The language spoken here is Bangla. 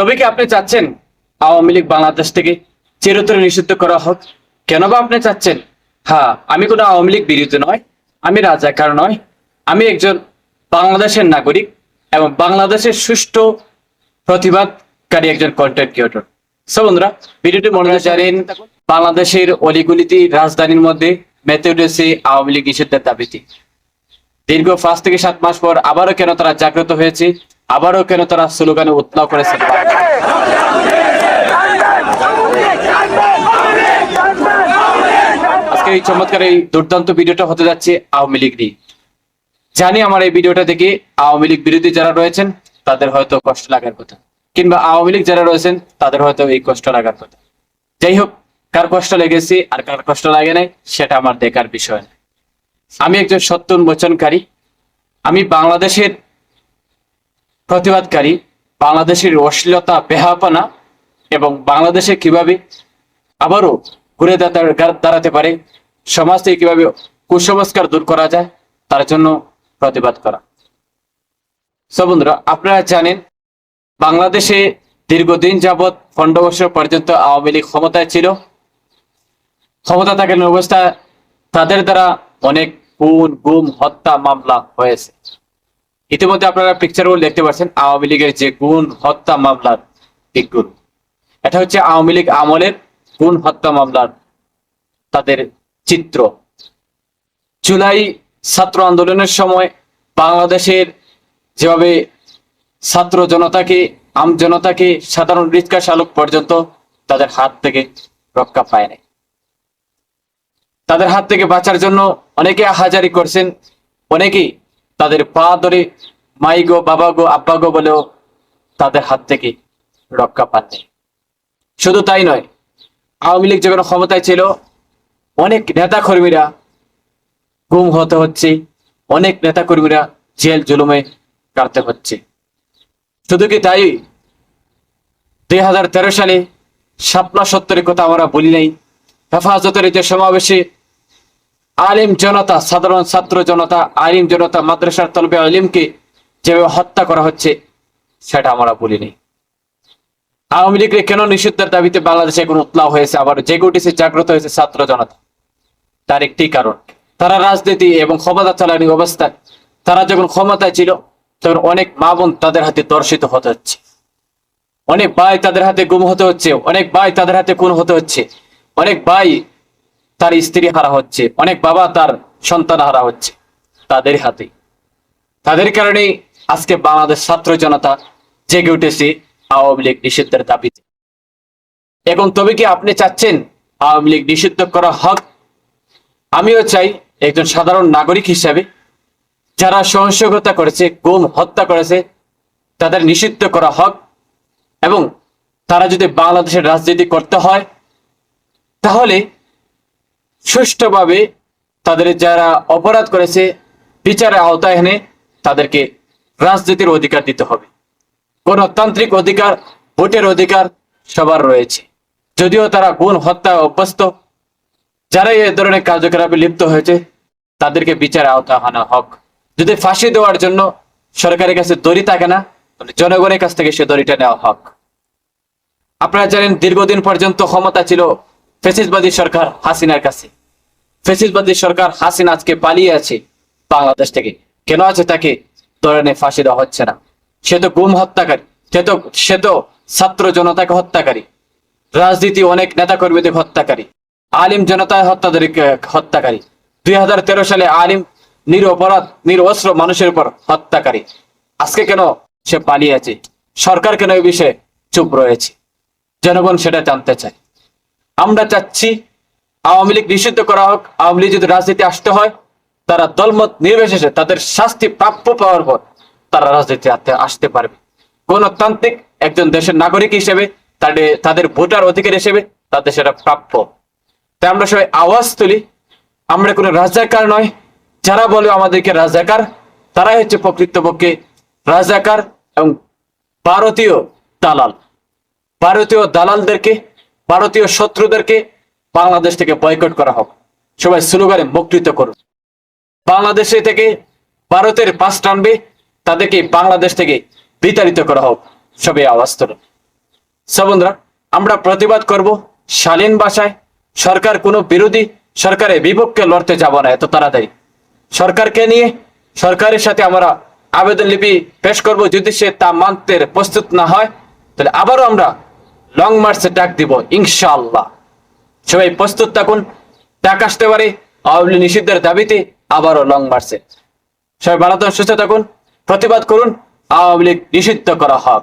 তবে কি আপনি চাচ্ছেন আওয়ামী লীগ বাংলাদেশ থেকে চিরতরে নিষিদ্ধ করা হোক? কেন বা আপনি চাচ্ছেন? হ্যাঁ আমি কোনো আওয়ামী লীগ বিরোধী নয়, আমি রাজাকার নয়, আমি একজন বাংলাদেশের নাগরিক এবং বাংলাদেশের সুষ্ঠু প্রতিবাদকারী একজন কন্টেন্ট ক্রিয়েটর সো বন্ধুরা, ভিডিওটি মনে জানেন, বাংলাদেশের অলিগুলিতে রাজধানীর মধ্যে মেতে উঠেছে আওয়ামী লীগ নিষিদ্ধের দাবিতে দীর্ঘ পাঁচ থেকে সাত মাস পর আবারও কেন তারা জাগ্রত হয়েছে? আবারও কেন তারা স্লোগানে উত্তাও করেছে? আজকে এই চমৎকার এই দুর্দান্ত ভিডিওটা হতে যাচ্ছে আওয়ামী লীগ নিয়ে। জানি আমার এই ভিডিওটা থেকে আওয়ামী লীগ বিরোধী যারা রয়েছেন, তাদের হয়তো কষ্ট লাগার কথা। কিংবা আওয়ামী লীগ যারা রয়েছেন, তাদের হয়তো এই কষ্ট লাগার কথা। যাই হোক, কার কষ্ট লেগেছে আর কার কষ্ট লাগে নাই, সেটা আমার দেখার বিষয় আমি একজন সত্য উন্মোচনকারী আমি বাংলাদেশের প্রতিবাদকারী বাংলাদেশের অশ্লীলতা বেহাপনা এবং বাংলাদেশে কীভাবে আবারও ঘুরে দাঁড়াতে পারে, সমাজ থেকে কীভাবে কুসংস্কার দূর করা যায়, তার জন্য প্রতিবাদ করা। সো বন্ধুরা, আপনারা জানেন, বাংলাদেশে দীর্ঘদিন যাবৎ পনেরো বছর পর্যন্ত আওয়ামী লীগ ক্ষমতায় ছিল। ক্ষমতা থাকালীন অবস্থা তাদের দ্বারা অনেক খুন, গুম, হত্যা, মামলা হয়েছে। ইতিমধ্যে আপনারা পিকচারগুলো দেখতে পাচ্ছেন, আওয়ামী লীগের যে গুণ হত্যা মামলার দিকগুলো এটা হচ্ছে আওয়ামী লীগ আমলের গুণ হত্যা মামলার তাদের চিত্র। জুলাই ছাত্র আন্দোলনের সময় বাংলাদেশের যেভাবে ছাত্র জনতাকে, আম জনতাকে সাধারণ রিক্সা চালক পর্যন্ত তাদের হাত থেকে রক্ষা পায় নাই। তাদের হাত থেকে বাঁচার জন্য অনেকে হাজারি করছেন, অনেকেই তাদের পা ধরে মাই গো, বাবা গো, আব্বা গো বলেও তাদের হাত থেকে রক্ষা পাচ্ছে। শুধু তাই নয়, আওয়ামী লীগ যখন ক্ষমতায় ছিল, অনেক নেতা কর্মীরা গুম হতে হচ্ছে, অনেক নেতা কর্মীরা জেল জুলুমে কাটতে হচ্ছে। শুধু কি তাই? দুই হাজার তেরো সালে শাপলা সত্তরের কথা আমরা বলি নাই। হেফাজতের যে সমাবেশে আলিম জনতা, সাধারণ ছাত্র জনতা, আলিম জনতা, মাদ্রাসার তলবে আলিমকে যেভাবে হত্যা করা হচ্ছে, সেটা আমরা বলিনি। আওয়ামী লীগের কেন নিষিদ্ধের দাবিতে বাংলাদেশে এখন উতলাও হয়েছে, আবার জেগে উঠেছে, জাগ্রত হয়েছে ছাত্র জনতা? তার একটি কারণ, তারা রাজনীতি এবং ক্ষমতা চালানি অবস্থায়, তারা যখন ক্ষমতায় ছিল, তখন অনেক মা বোন তাদের হাতে দর্শিত হতে হচ্ছে। অনেক ভাই তাদের হাতে গুম হতে হচ্ছে, অনেক ভাই তাদের হাতে খুন হতে হচ্ছে, অনেক ভাই তার স্ত্রী হারা হচ্ছে, অনেক বাবা তার সন্তান হারা হচ্ছে, তাদের হাতে। তাদের কারণে আজকে বাংলাদেশ ছাত্র জনতা জেগে উঠেছে আওয়ামী লীগ নিষিদ্ধের দাবিতে। এবং তবে কি আপনি চাচ্ছেন আওয়ামী লীগ নিষিদ্ধ করা হক? আমিও চাই একজন সাধারণ নাগরিক হিসাবে যারা সহনশীলতা করেছে, গুম, হত্যা করেছে, তাদের নিষিদ্ধ করা হক এবং তারা যদি বাংলাদেশের রাজনীতি করতে হয়, তাহলে সুষ্ঠুভাবে তাদের যারা অপরাধ করেছে বিচারের আওতায় এনে তাদেরকে রাজনীতির অধিকার দিতে হবে। গণতান্ত্রিক অধিকার, ভোটের অধিকার সবার রয়েছে। যদিও তারা গুণ হত্যা অভ্যস্ত যারা এই ধরনের কার্যকলাপে লিপ্ত হয়েছে, তাদেরকে বিচার আওতা আনা হক। যদি ফাঁসি দেওয়ার জন্য সরকারের কাছে দড়ি থাকে না, তাহলে জনগণের কাছ থেকে সে দড়িটা নেওয়া হক। আপনারা জানেন, দীর্ঘদিন পর্যন্ত ক্ষমতা ছিল ফেসিসবাদী সরকার হাসিনার কাছে। ফেসিসবাদী সরকার হাসিনা আজকে পালিয়ে আছে বাংলাদেশ থেকে। কেন আছে তাকে ধরনের ফাঁসি দেওয়া হচ্ছে না? সে তো গুম হত্যাকারী। সে তো সে তো ছাত্র জনতাকে হত্যাকারী। রাজনীতি অনেক নেতা কর্মীদের হত্যাকারী। আলিম জনতায় হত্যাকারীকে হত্যাকারী। দুই হাজার তেরো সালে আলিম, নিরপরাধ, নিরস্ত্র মানুষের উপর হত্যাকারী। আজকে কেন সে পালিয়ে আছে? সরকার কেন এই বিষয়ে চুপ রয়েছে? জনগণ সেটা জানতে চায়। আমরা চাচ্ছি আওয়ামী লীগ নিষিদ্ধ করা হোক, আওয়ামী লীগ যদি রাজনীতি আসতে হয়, তারা দলমত নির্বিশেষে তাদের শাস্তি, প্রাপ্য পাওয়ার পর তারা রাজনীতি আসতে পারবে। গণতান্ত্রিক একজন দেশের নাগরিক হিসেবে, তাদের তাদের ভোটার অধিকার হিসেবে তাদের সেটা প্রাপ্য। তাই আমরা সবাই আওয়াজ তুলি। আমরা কোনো রাজাকার নয়। যারা বলে আমাদেরকে রাজাকার, তারাই হচ্ছে প্রকৃতপক্ষে রাজাকার এবং ভারতীয় দালাল। ভারতীয় দালালদেরকে ভারতীয় শত্রুদেরকে বাংলাদেশ থেকে বয়কট করা হোক। সবাই স্লোগানে বক্তৃত করুন। বাংলাদেশে থেকে ভারতের পাশ টানবে, তাদেরকে বাংলাদেশ থেকে বিতাড়িত করা হোক। সবাই আওয়াজ তুলুন। সো আমরা প্রতিবাদ করব শালীন ভাষায়। সরকার কোনো বিরোধী সরকারের বিপক্ষে লড়তে যাব না, এত তাড়াতাড়ি। সরকারকে নিয়ে সরকারের সাথে আমরা আবেদন লিপি পেশ করব। যদি সে তা মানতে প্রস্তুত না হয়, তাহলে আবারও আমরা লং মার্চে ডাক দিব, ইনশাআল্লাহ। সবাই প্রস্তুত থাকুন, ডাক আসতে পারে, আওয়ামী নিষিদ্ধের দাবিতে আবারও লং মার্চে সবাই ভালো সুস্থ থাকুন, প্রতিবাদ করুন, আওয়ামী লীগ নিষিদ্ধ করা হোক।